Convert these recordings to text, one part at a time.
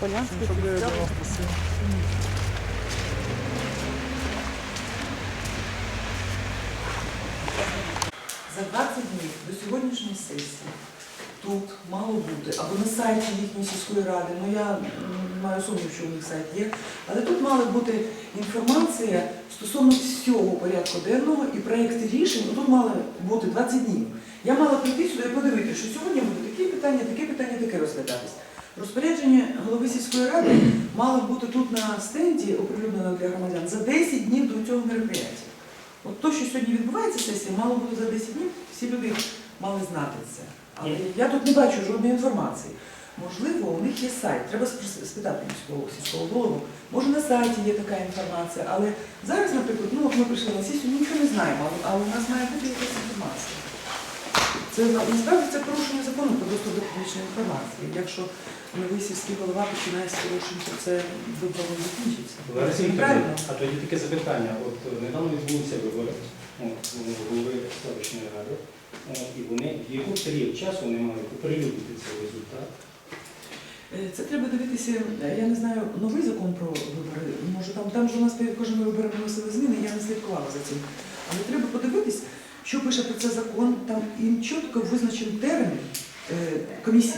Полянський просили. За 20 днів до сьогоднішньої сесії тут мало бути, або на сайті їхньої сільської ради, ну я маю сумнів, що у них сайт є, але тут мала бути інформація стосовно всього порядку денного і проєкти рішень, ну, тут мали бути 20 днів. Я мала прийти сюди і подивитися, що сьогодні буде такі питання, таке питання, таке розглядатись. Розпорядження голови сільської ради мало бути тут на стенді, оприлюднено для громадян, за 10 днів до цього мероприятия. От то, що сьогодні відбувається сесія, мало бути за 10 днів, всі люди мали знати це. Але я тут не бачу жодної інформації. Можливо, у них є сайт. Треба спитати міського сільського голову. Може на сайті є така інформація, але зараз, наприклад, ну от ми прийшли на сесію, ми нічого не знаємо, але у нас має бути якась інформація. Це на- насправді це порушення закону про доступ до публічної інформації. Якщо новий сільський голова починає з порушень, то це добро не закінчиться. А тоді таке запитання. От е, недавно відбулися вибори голови селищної ради, і вони в який період часу вони мали оприлюднити цей результат. Е, Це треба дивитися, е, я не знаю, новий закон про вибори. Може там, там же у нас перед кожними виборами вносили зміни, я не слідкувала за цим. Але треба подивитись, що пише про це закон. Там їм чітко визначений термін е, комісії.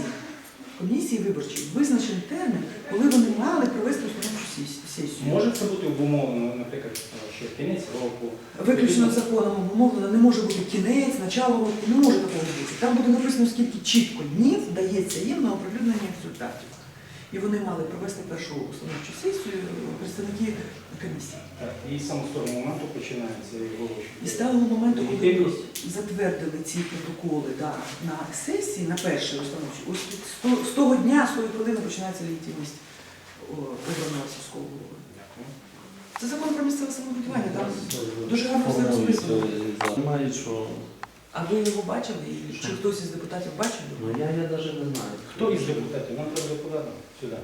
Комісії виборчої визначений термін, коли вони мали провести установчу сес- сесію. Може це бути обумовлено, наприклад, що кінець року. Виключно законом обумовлено, не може бути кінець, начало року, не може такого бути. Там буде написано, скільки чітко днів дається їм на оприлюднення результатів. І вони мали провести першу установчу сесію представники комісії. Так, і саме з того моменту починається його І з того моменту, коли Легітимність. затвердили ці протоколи да, на сесії, на першій установчій, ось з того- з того дня, з тої хвилини починається легітимність обраного сільського голови. Це закон про місцеве самоврядування, там дуже гарно все розписано. Що А ви його бачили? І Чи хтось із депутатів бачив? ну я, я навіть не знаю. Хто із депутатів? Нам треба депутата сюди.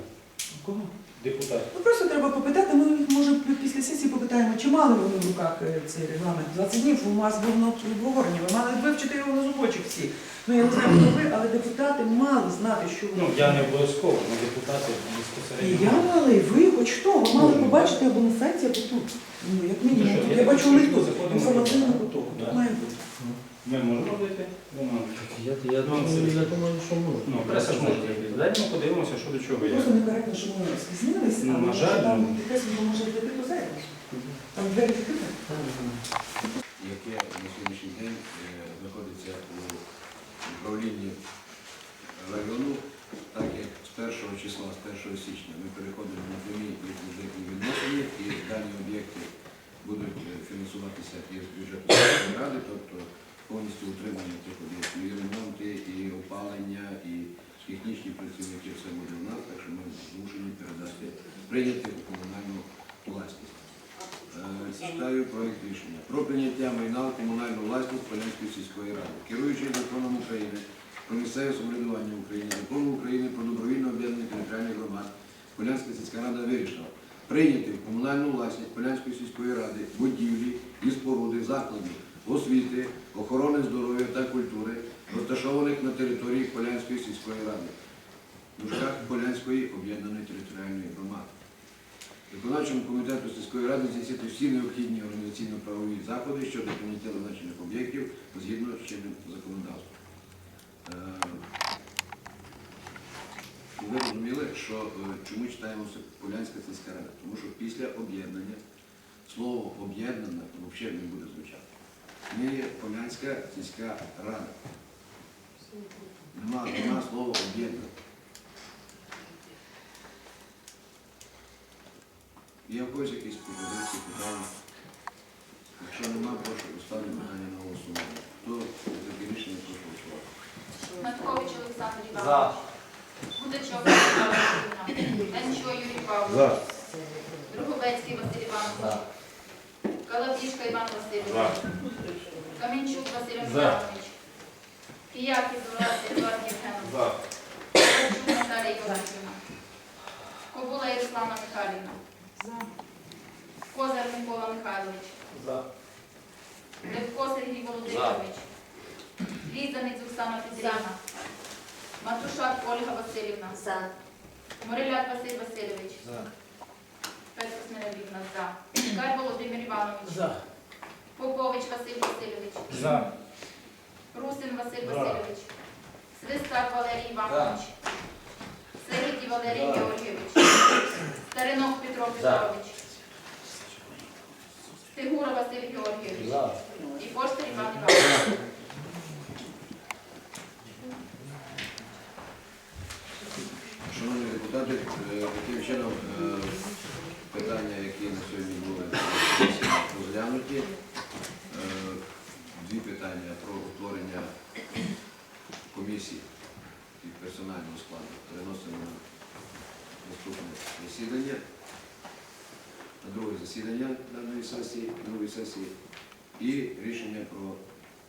Кого? Депутат. Ну просто треба попитати. Ми може після сесії попитаємо, чи мали вони в руках е, цей регламент 20 днів. У вас був на обговоренні. Ви мали вивчити його на зубочок всі. Ну я не знаю, хто ви, але депутати мали знати, що Ну, я не обов'язково, але депутати І безпосередньо. я мала, і ви, хоч хто, ви мали побачити або на сайті, або тут. Ну, як мінімум, Ну, що, тут я я бачу так лист тут, заходимо інформаційний. Да. Тут має бути. Ми можемо робити, Роман. Я, я, Ну, думаю, це- я думаю, що можна. Ну, преса ж може робити. Дайте ми подивимося, що до чого є. Просто некоректно, що ми спізнилися, Ну, на може жаль, там ну. якась може закрити зайве. Там двері. Так, так. яке на сьогоднішній день е, знаходиться у управлінні району, так як з 1 числа, з 1 січня ми переходимо на прямі і бюджетні відносини, і дані об'єкти будуть е, фінансуватися із бюджету міської ради, тобто повністю утримання цих об'єктів, і ремонти, і опалення, і технічні працівники, все буде у нас, так що ми змушені передати, прийняти у комунальну власність. Е, Читаю проект рішення про прийняття майна в комунальну власність Полянської сільської ради. Керуючи законом України про місцеве самоврядування в Україні, закону України про добровільне об'єднання територіальних громад, Полянська сільська рада вирішила прийняти в комунальну власність Полянської сільської ради будівлі і споруди закладів освіти, охорони здоров'я та культури, розташованих на території Полянської сільської ради, в дужках Полянської об'єднаної територіальної громади. Виконавчому комітету сільської ради здійснити всі необхідні організаційно-правові заходи щодо прийняття зазначених об'єктів згідно з чинним законодавством. Е, Ви розуміли, що е, чому читаємо Полянська сільська рада? Тому що після об'єднання слово об'єднана взагалі не буде звучати. Ми є Полянська сільська рада. Нема, нема слова об'єднана. Є в когось якісь пропозиції, питання? Якщо нема, прошу поставити питання на голосування. Хто за таке рішення прошу голосувати? Маткович Олександр Іванович. Гудачок Микола Васильівна. Данчо Юрій Павлович. Другобецький Василь Іванович. Калавдішка Іван Васильович. Камінчук Василь Михайлович. Кіяків Едуард Євгенович. Ковальчук Наталія Йосифівна. Кобула Ярослава Михайлівна. Козар Микола Михайлович. Левко Сергій Володимирович. Ліза Міцуксана Петрівна. Матушак Ольга Васильівна. Мориляк Василь Васильович. За. Петро Смиролівна за. Кар Володимир Іванович. За. Попович Василь Васильович. За. Русин Василь Васильович. Свистак Валерій Іванович. Середі Валерій. Георгійович. Старинок Петро Петрович. Стигура Василь Георгійович. І Поштар Іван Іванович. Шановні депутати, е, таким чином е, питання, які на сьогодні були розглянуті, дві питання про утворення комісії і персонального складу переносимо на наступне засідання, на друге засідання даної сесії, нової сесії, і рішення про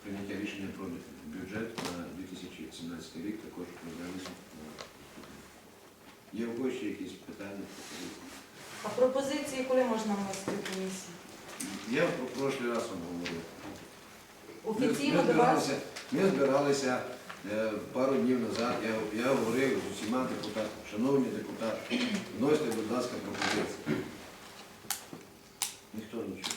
прийняття рішення про бюджет на 2017 рік також розглянути. Є у когось ще якісь питання? А пропозиції коли можна вносити в комісію? Я про прошлий раз вам. Ми- збиралися, ми збиралися е, пару днів назад, я, я говорив з усіма депутатами, шановні депутати, вносьте, будь ласка, пропозиції. Ніхто нічого.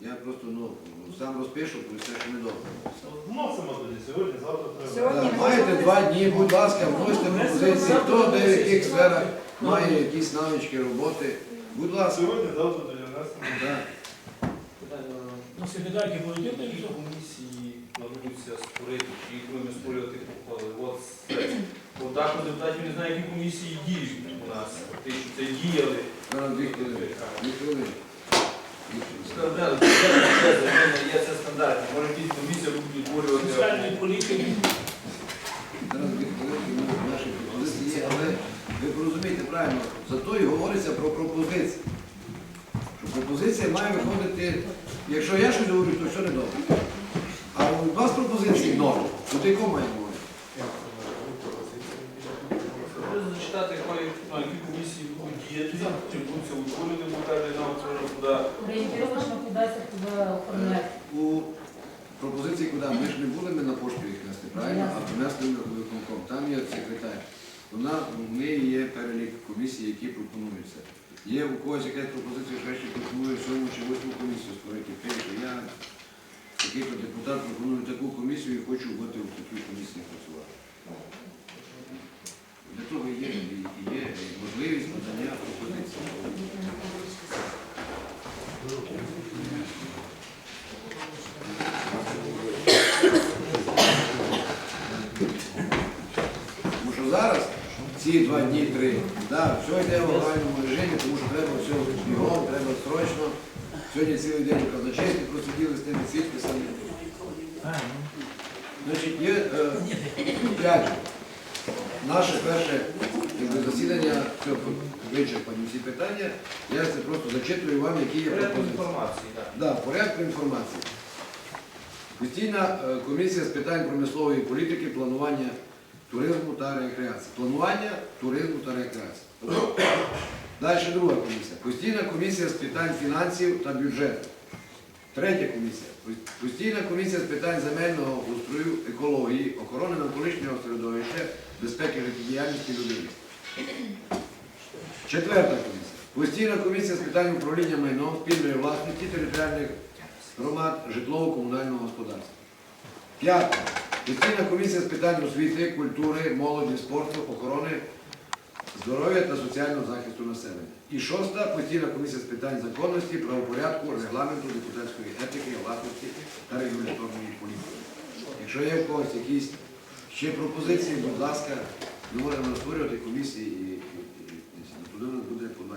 Я просто ну, сам розпишу, про все, що не добре. Вносимо тоді сьогодні, завтра треба. Сьогодні Так, Маєте два дні, будь ласка, вносьте пропозиції, хто де в яких сферах має якісь навички роботи. Будь ласка. Сьогодні, завтра тоді внесемо. Так. Ну, секретарки будуть які комісії плануються створити, чи їх будемо створювати. От, ми депутатів не знаю, які комісії діють у нас. Фактично, це діяли. Є це стандартно. Може, якісь комісії будуть утворювати. Фіскальної політики. Але ви порозумієте правильно, зато і говориться про пропозиції. Що пропозиція має виходити, якщо я щось говорю, то що не добре. А у вас пропозиції норм, то ти кого має говорити? Зачитати, якої, ну, комісії будуть діяти, чи будуть це бо кожен нам це куди. Орієнтировочно кудись туди оформляти. У пропозиції куди? Ми ж не були ми на пошту їх нести, правильно? А принесли на виконком. Там є секретар. Вона, в неї є перелік комісій, які пропонуються. Є у когось якась пропозиція, що ще пропонує сьому чи восьму комісію створити. Пише, я такий депутат пропоную таку комісію і хочу бути в такій комісії працювати. Для того є, і є можливість надання пропозицій. Тому що зараз ці два дні, три, да, все йде в легальному режимі, тому що треба все бігом, треба срочно. Сьогодні цілий день у просиділи з тими підписами. Значить, є е, п'ять. Наше перше якби, засідання, все, вичерпані всі питання. Я це просто зачитую вам, які є пропозиції. інформації, так. Да, порядку інформації. Постійна е, комісія з питань промислової політики, планування туризму та рекреації. Планування туризму та рекреації. Далі друга комісія. Постійна комісія з питань фінансів та бюджету. Третя комісія. Постійна комісія з питань земельного устрою, екології, охорони навколишнього середовища, безпеки життєдіяльності людини. Четверта комісія. Постійна комісія з питань управління майном, спільної власності територіальних громад, житлово-комунального господарства. П'ята. Постійна комісія з питань освіти, культури, молоді, спорту, охорони, здоров'я та соціального захисту населення. І шоста постійна комісія з питань законності, правопорядку, регламенту, депутатської етики, власності та регуляторної політики. Якщо є в когось якісь ще пропозиції, будь ласка, ми можемо створювати комісії і, і, і, і туди буде по два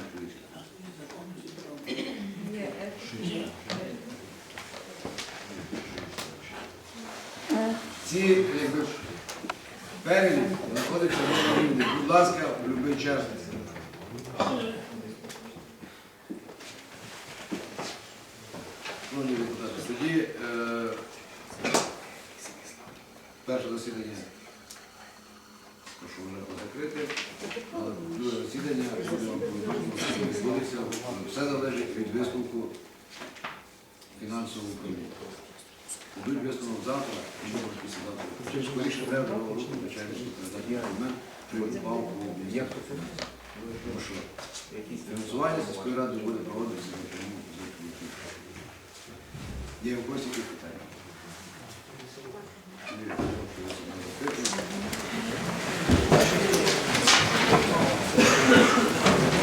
Ці якби, перелік знаходиться на рівні. Будь ласка, в будь-який час. Шановні депутати, тоді е, перше засідання прошу вже закрити. Але друге засідання буде відбудеться. Все залежить від висновку фінансового управління. Йдуть висновок завтра, і може після завтра. Скоріше треба було руку, начальник що передати документ прибував у об'єкту. Тому що фінансування сільської ради буде проводитися на прямому бюджету. Є в когось які питання?